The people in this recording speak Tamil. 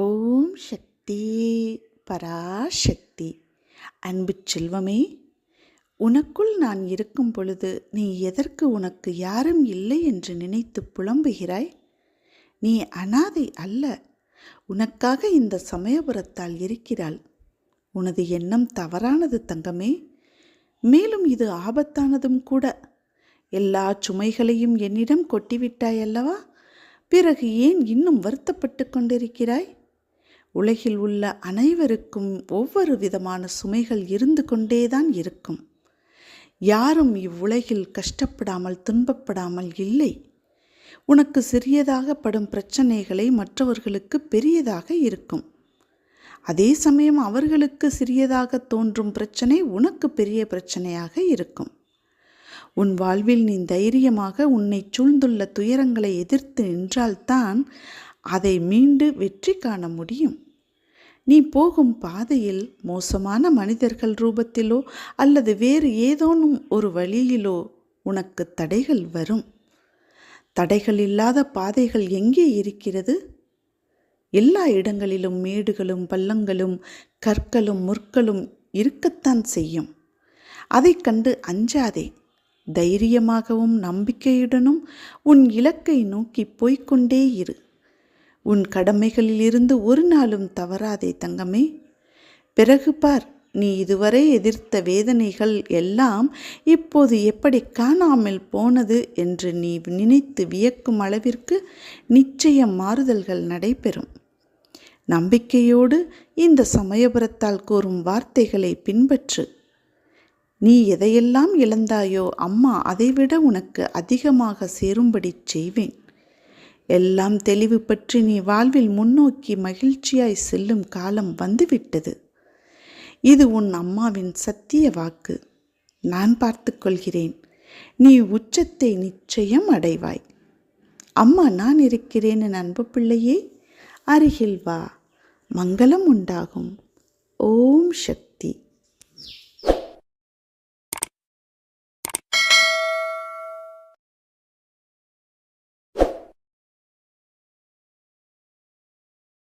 ஓம் சக்தி பராசக்தி. அன்பு செல்வமே உனக்குள் நான் இருக்கும் பொழுது நீ எதற்கு உனக்கு யாரும் இல்லை என்று நினைத்து புலம்புகிறாய்? நீ அனாதை அல்ல உனக்காக இந்த சமயபுரத்தால் இருக்கிறாள். உனது எண்ணம் தவறானது தங்கமே மேலும் இது ஆபத்தானதும் கூட. எல்லா சுமைகளையும் என்னிடம் கொட்டிவிட்டாய் அல்லவா? பிறகு ஏன் இன்னும் வருத்தப்பட்டு கொண்டிருக்கிறாய்? உலகில் உள்ள அனைவருக்கும் ஒவ்வொரு விதமான சுமைகள் இருந்து கொண்டேதான் இருக்கும். யாரும் இவ்வுலகில் கஷ்டப்படாமல் துன்பப்படாமல் இல்லை. உனக்கு சிறியதாக படும் பிரச்சனைகளை மற்றவர்களுக்கு பெரியதாக இருக்கும். அதே சமயம் அவர்களுக்கு சிறியதாக தோன்றும் பிரச்சனை உனக்கு பெரிய பிரச்சனையாக இருக்கும். உன் வாழ்வில் நீ தைரியமாக உன்னை சூழ்ந்துள்ள துயரங்களை எதிர்த்து நின்றால்தான் அதை மீண்டு வெற்றி காண முடியும். நீ போகும் பாதையில் மோசமான மனிதர்கள் ரூபத்திலோ அல்லது வேறு ஏதோனும் ஒரு வழியிலோ உனக்கு தடைகள் வரும். தடைகள் இல்லாத பாதைகள் எங்கே இருக்கிறது? எல்லா இடங்களிலும் மேடுகளும் பள்ளங்களும் கற்களும் முற்களும் இருக்கத்தான் செய்யும். அதைக் கண்டு அஞ்சாதே. தைரியமாகவும் நம்பிக்கையுடனும் உன் இலக்கை நோக்கி போய்க்கொண்டே இரு. உன் கடமைகளிலிருந்து ஒரு நாளும் தவறாதே தங்கமே. பிறகு பார் நீ இதுவரை எதிர்த்த வேதனைகள் எல்லாம் இப்போது எப்படி காணாமல் போனது என்று நீ நினைத்து வியக்கும் அளவிற்கு நிச்சயம் மாறுதல்கள் நடைபெறும். நம்பிக்கையோடு இந்த சமயபுரத்தால் கூறும் வார்த்தைகளை பின்பற்று. நீ எதையெல்லாம் இழந்தாயோ அம்மா அதைவிட உனக்கு அதிகமாக சேரும்படி செய்வேன். எல்லாம் தெளிவு பற்றி நீ வாழ்வில் முன்னோக்கி மகிழ்ச்சியாய் செல்லும் காலம் வந்துவிட்டது. இது உன் அம்மாவின் சத்திய வாக்கு. நான் பார்த்து கொள்கிறேன். நீ உச்சத்தை நிச்சயம் அடைவாய். அம்மா நான் இருக்கிறேன் என் அன்பு பிள்ளையே. அருகில் வா. மங்களம் உண்டாகும். ஓம் சக்தி.